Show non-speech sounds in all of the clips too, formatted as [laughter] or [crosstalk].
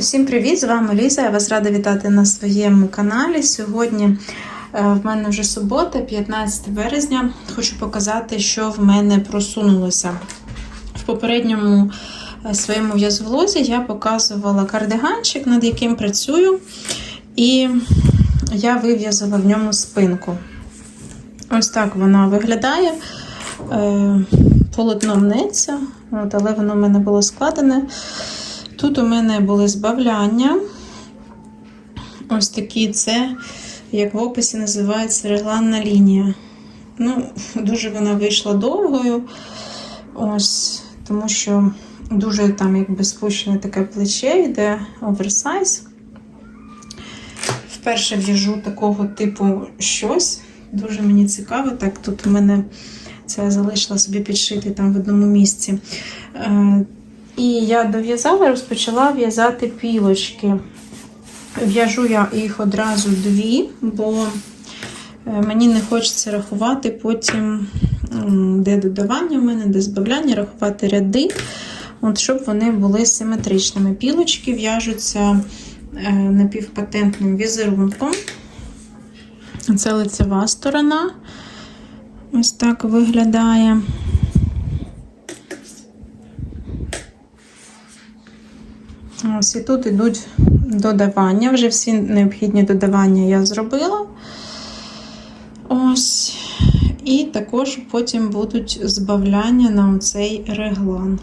Усім привіт! З вами Ліза. Я вас рада вітати на своєму каналі. Сьогодні е, в мене вже субота, 15 березня. Хочу показати, що в мене просунулося. В попередньому е, своєму в'язовлозі я показувала кардиганчик, над яким працюю, і я вив'язала в ньому спинку. Ось так вона виглядає. Е, Полотно мнеться, але воно в мене було складене. Тут у мене були збавляння. Ось такі це, як в описі називається регланна лінія. Ну, дуже вона вийшла довгою. Ось, тому що дуже там якби спущене таке плече, йде оверсайз. Вперше в'яжу такого типу щось. Дуже мені цікаво. Так, тут у мене це залишила собі підшити там в одному місці. І я дов'язала, розпочала в'язати пілочки. В'яжу я їх одразу дві, бо е, мені не хочеться рахувати потім, де додавання в мене, де збавляння, рахувати ряди, от, щоб вони були симетричними. Пілочки в'яжуться е, напівпатентним візерунком. Це лицева сторона. Ось так виглядає. Ось і тут йдуть додавання. Вже всі необхідні додавання я зробила. Ось. І також потім будуть збавляння на оцей реглан.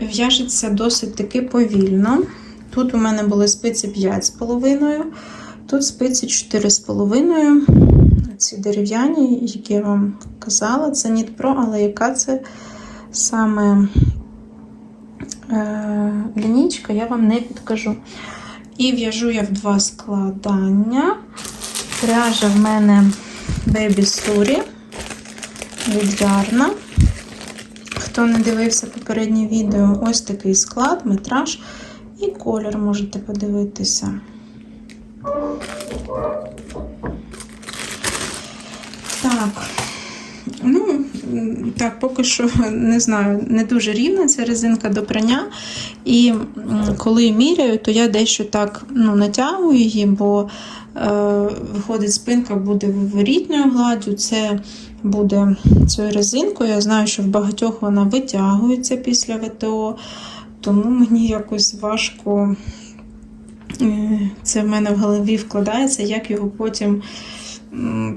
В'яжеться досить таки повільно. Тут у мене були спиці 5,5, тут спиці 4,5. Ці дерев'яні, які я вам казала, це Pro, але яка це саме лінійка, я вам не підкажу. І в'яжу я в два складання. Пряжа в мене Baby Story від Ярна. Хто не дивився попереднє відео, ось такий склад, метраж і колір можете подивитися. Так. Ну, м, так, поки що не знаю, не дуже рівна ця резинка до прання. І коли міряю, то я дещо так ну, натягую її, бо е, виходить, спинка буде виворітною гладдю. Це буде цією резинкою. Я знаю, що в багатьох вона витягується після ВТО, тому мені якось важко. е, Це в мене в голові вкладається, як його потім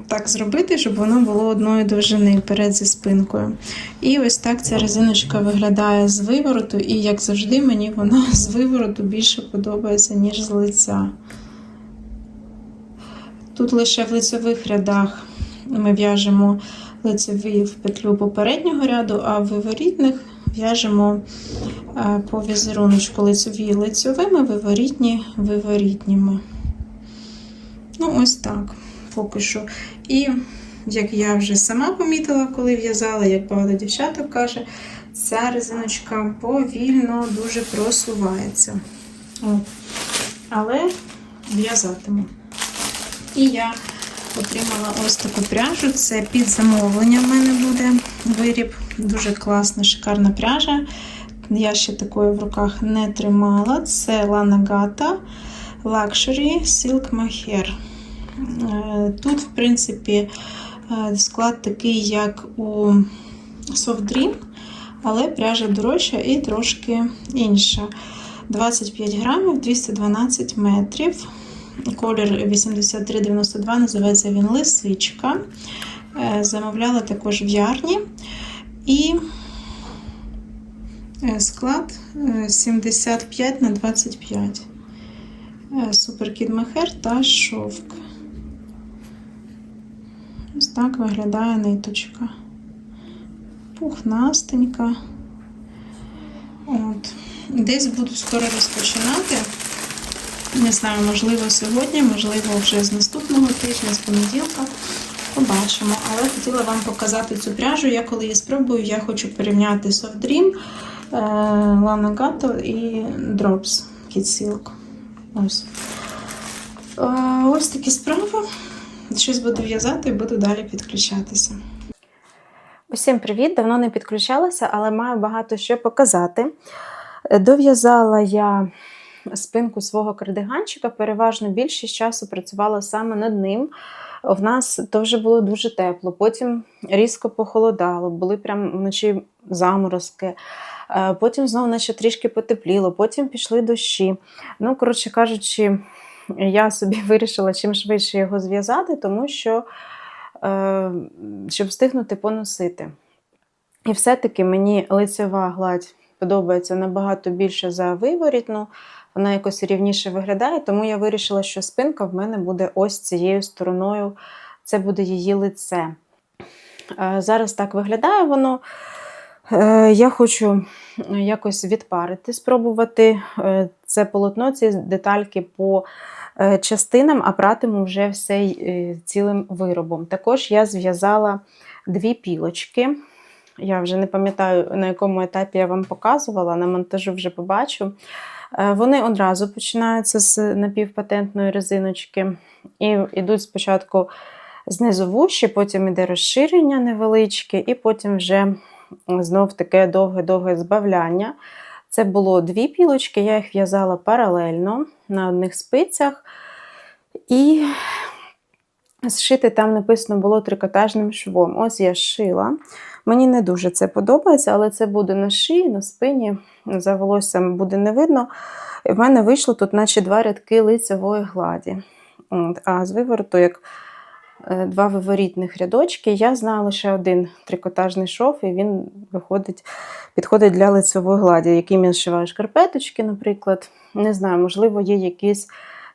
так зробити, щоб воно було одної довжини перед зі спинкою. І ось так ця резиночка виглядає з вивороту, і як завжди, мені вона [laughs] з вивороту більше подобається, ніж з лиця. Тут лише в лицевих рядах ми в'яжемо лицеві в петлю попереднього ряду, а в виворітних в'яжемо е, по візеруночку лицеві лицьовими, виворітні виворітніми. Ну, ось так поки що. І як я вже сама помітила, коли в'язала, як багато дівчаток каже, ця резиночка повільно дуже просувається. От. Але в'язатиму. І я отримала ось таку пряжу. Це під замовлення в мене буде виріб. Дуже класна, шикарна пряжа. Я ще такої в руках не тримала. Це Lana Gata Luxury Silk Mohair. Е, Тут, в принципі, е, склад такий, як у Soft Dream, але пряжа дорожча і трошки інша. 25 грамів, 212 метрів. Колір 8392, називається він лисичка. Е, Замовляла також в ярні. І склад е, 75 на 25. Е, Суперкіт мехер та шовк. Так виглядає ниточка. Пухнастенька. От. Десь буду скоро розпочинати. Не знаю, можливо, сьогодні, можливо, вже з наступного тижня, з понеділка. Побачимо. Але хотіла вам показати цю пряжу. Я коли її спробую, я хочу порівняти Soft Dream, е, Lana Gato і Drops Silk. Ось. Е, Ось такі справи. Щось буду в'язати і буду далі підключатися. Усім привіт! Давно не підключалася, але маю багато що показати. Дов'язала я спинку свого кардиганчика, переважно більшість часу працювала саме над ним. В нас то вже було дуже тепло, потім різко похолодало, були прям вночі заморозки. Е, Потім знову наче трішки потепліло, потім пішли дощі. Ну, коротше кажучи, я собі [laughs] вирішила чим швидше його зв'язати, тому що е, щоб встигнути поносити. І все-таки мені лицева гладь подобається набагато більше за виворітну, вона якось рівніше виглядає, тому я вирішила, що спинка в мене буде ось цією стороною, це буде її лице. Е, Зараз так виглядає воно. Е, Я хочу якось відпарити, спробувати е, це полотно, ці детальки по е, частинам, а братиму вже все е, цілим виробом. Також я зв'язала дві пілочки. Я вже не пам'ятаю, на якому етапі я вам показувала, на монтажу вже побачу. Е, Вони одразу починаються з напівпатентної резиночки і йдуть спочатку знизу вущі, потім іде розширення невеличке, і потім вже знов таке довге-довге збавляння. Це було дві пілочки, я їх в'язала паралельно на одних спицях. І зшити там написано було трикотажним швом. Ось я шила. Мені не дуже це подобається, але це буде на шиї, на спині, за волоссям буде не видно. В мене вийшло тут, наче два рядки лицевої гладі. От, А з вивороту, як два виворітних рядочки, я знала лише один трикотажний шов, і він виходить, підходить для лицевої гладі, яким я зшиваю шкарпеточки, наприклад. Не знаю, можливо, є якийсь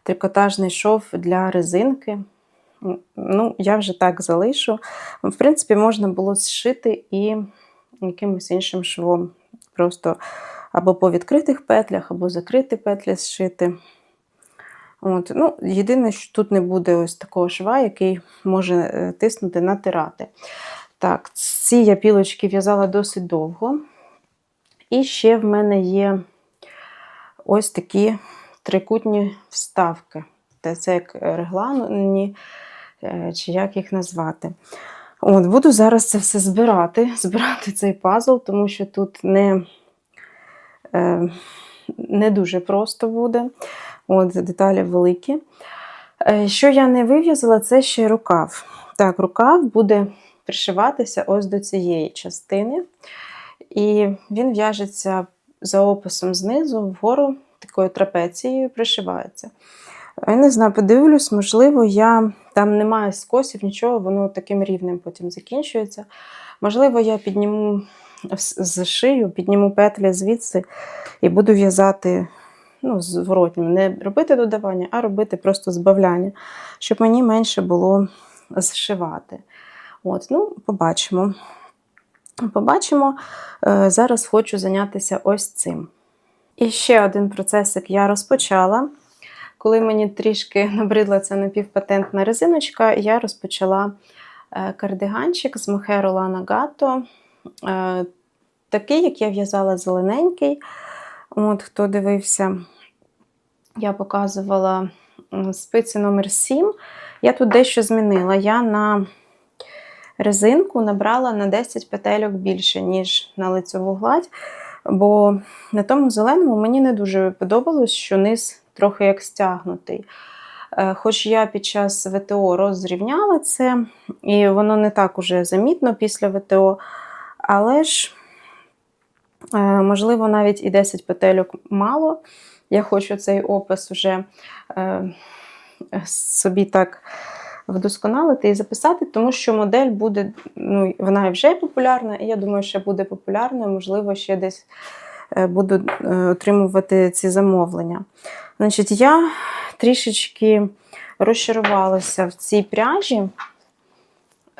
трикотажний шов для резинки. Ну, я вже так залишу. В принципі, можна було зшити і якимось іншим швом. Просто або по відкритих петлях, або закриті петлі зшити. От. Ну, Єдине, що тут не буде ось такого шва, який може е, тиснути, натирати. Так, ці я пілочки в'язала досить довго. І ще в мене є ось такі трикутні вставки. Це як регланні, е, чи як їх назвати. От, Буду зараз це все збирати, [laughs] збирати цей пазл, тому що тут не, е, не дуже просто буде. От, Деталі великі. Е, Що я не вив'язала, це ще рукав. Так, рукав буде пришиватися ось до цієї частини. І він в'яжеться за описом знизу, вгору, такою трапецією пришивається. Я не знаю, подивлюсь, можливо, я там немає скосів, нічого, воно таким рівнем потім закінчується. Можливо, я підніму з шию, підніму петлі звідси і буду в'язати ну, зворотнім. Не робити додавання, а робити просто збавляння, щоб мені менше було зшивати. От, ну, побачимо. Побачимо. Е, Зараз хочу зайнятися ось цим. І ще один процесик я розпочала. Коли мені трішки набридла ця напівпатентна резиночка, я розпочала е, кардиганчик з Мохеро Лана Гато. Е, Такий, як я в'язала зелененький. От, Хто дивився, я показувала спиці номер 7. Я тут дещо змінила. Я на резинку набрала на 10 петельок більше, ніж на лицеву гладь. Бо на тому зеленому мені не дуже подобалось, що низ трохи як стягнутий. Е, Хоч я під час ВТО розрівняла це, і воно не так уже замітно після ВТО, але ж, е, можливо, навіть і 10 петельок мало. Я хочу цей опис вже е, собі так вдосконалити і записати, тому що модель буде, ну, вона вже популярна, і я думаю, що буде популярною, можливо, ще десь е, буду е, отримувати ці замовлення. Значить, я трішечки розчарувалася в цій пряжі,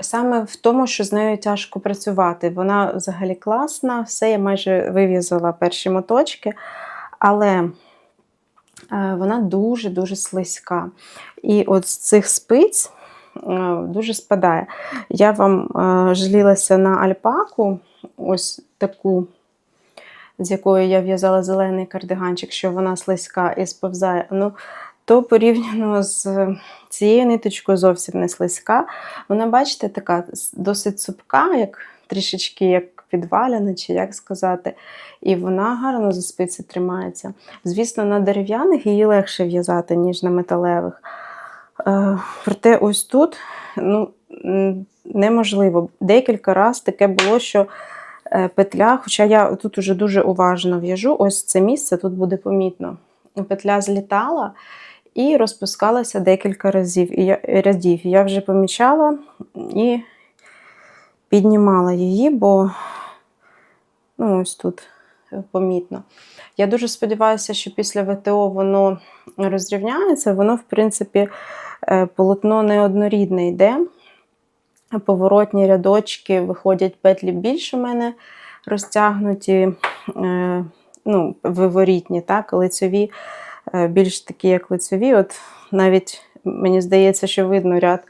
саме в тому, що з нею тяжко працювати. Вона взагалі класна, все, я майже вив'язала перші моточки, але вона дуже-дуже слизька. І от з цих спиць е, дуже спадає. Я вам е, жалілася на альпаку, ось таку з якою я в'язала зелений кардиганчик, що вона слизька і сповзає. Ну, то порівняно з цією ниточкою зовсім не слизька. Вона, бачите, така досить цупка, як трішечки як підваляна, чи як сказати. І вона гарно за спиці тримається. Звісно, на дерев'яних її легше в'язати, ніж на металевих. Е, проте ось тут ну, неможливо. Декілька разів таке було, що е, петля, хоча я тут уже дуже уважно в'яжу, ось це місце тут буде помітно. Петля злітала і розпускалася декілька разів. І я, рядів. І я вже помічала і піднімала її, бо ну, ось тут помітно. Я дуже сподіваюся, що після ВТО воно розрівняється. Воно, в принципі, е, полотно неоднорідне йде. Поворотні рядочки виходять петлі більш у мене розтягнуті, е, ну, виворітні, так, лицеві, е, більш такі, як лицеві. От навіть мені здається, що видно ряд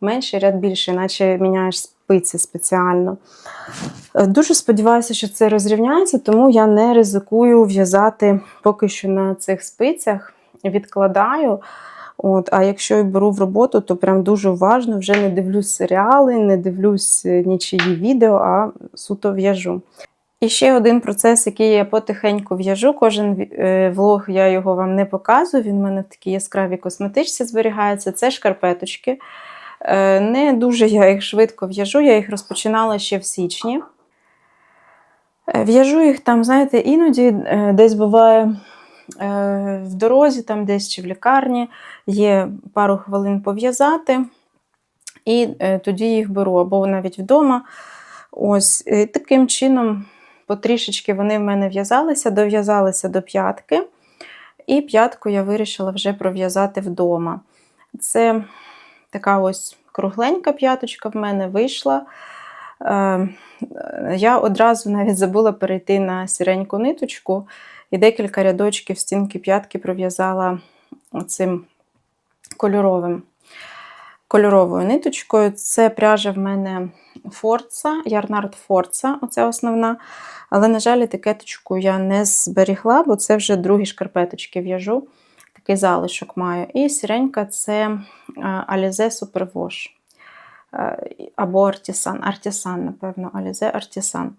менший, ряд більший, наче міняєш спиці спеціально. Е, Дуже сподіваюся, що це розрівняється, тому я не ризикую в'язати поки що на цих спицях, відкладаю. От, а якщо і беру в роботу, то прям дуже уважно вже не дивлюсь серіали, не дивлюсь е, нічиї відео, а суто в'яжу. І ще один процес, який я потихеньку в'яжу. Кожен е, влог я його вам не показую. Він в мене в такій яскравій косметичці зберігається. Це шкарпеточки. Е, Не дуже я їх швидко в'яжу, я їх розпочинала ще в січні. Е, В'яжу їх там, знаєте, іноді е, десь буває в дорозі, там десь чи в лікарні, є пару хвилин пов'язати, і тоді їх беру, або навіть вдома. Ось і таким чином, потрішечки вони в мене в'язалися, дов'язалися до п'ятки, і п'ятку я вирішила вже пров'язати вдома. Це така ось кругленька п'яточка в мене вийшла. Е, Я одразу навіть забула перейти на сіреньку ниточку і декілька рядочків стінки п'ятки пров'язала цим кольоровим, кольоровою ниточкою. Це пряжа в мене Форца, Ярнард Форца, оце основна. Але, на жаль, етикеточку я не зберігла, бо це вже другі шкарпеточки в'яжу. Такий залишок маю. І сіренька це е, Alize Superwash. Е, Або Артісан. Артісан, напевно, Alize Артісан.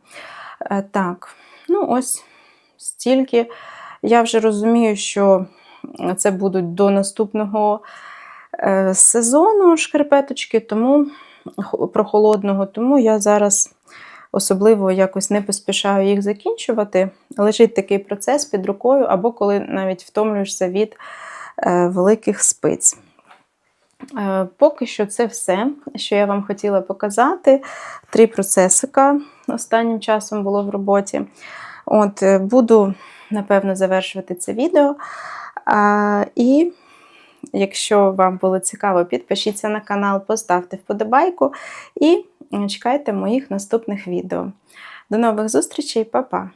Е, Так, ну ось стільки. Я вже розумію, що це будуть до наступного сезону шкарпеточки, тому прохолодного, тому я зараз особливо якось не поспішаю їх закінчувати. Лежить такий процес під рукою, або коли навіть втомлюєшся від е, великих спиць. Е, Поки що це все, що я вам хотіла показати. Три процесика останнім часом було в роботі. От, е, буду, напевно, завершувати це відео. А, і якщо вам було цікаво, підпишіться на канал, поставте вподобайку і чекайте моїх наступних відео. До нових зустрічей, па-па!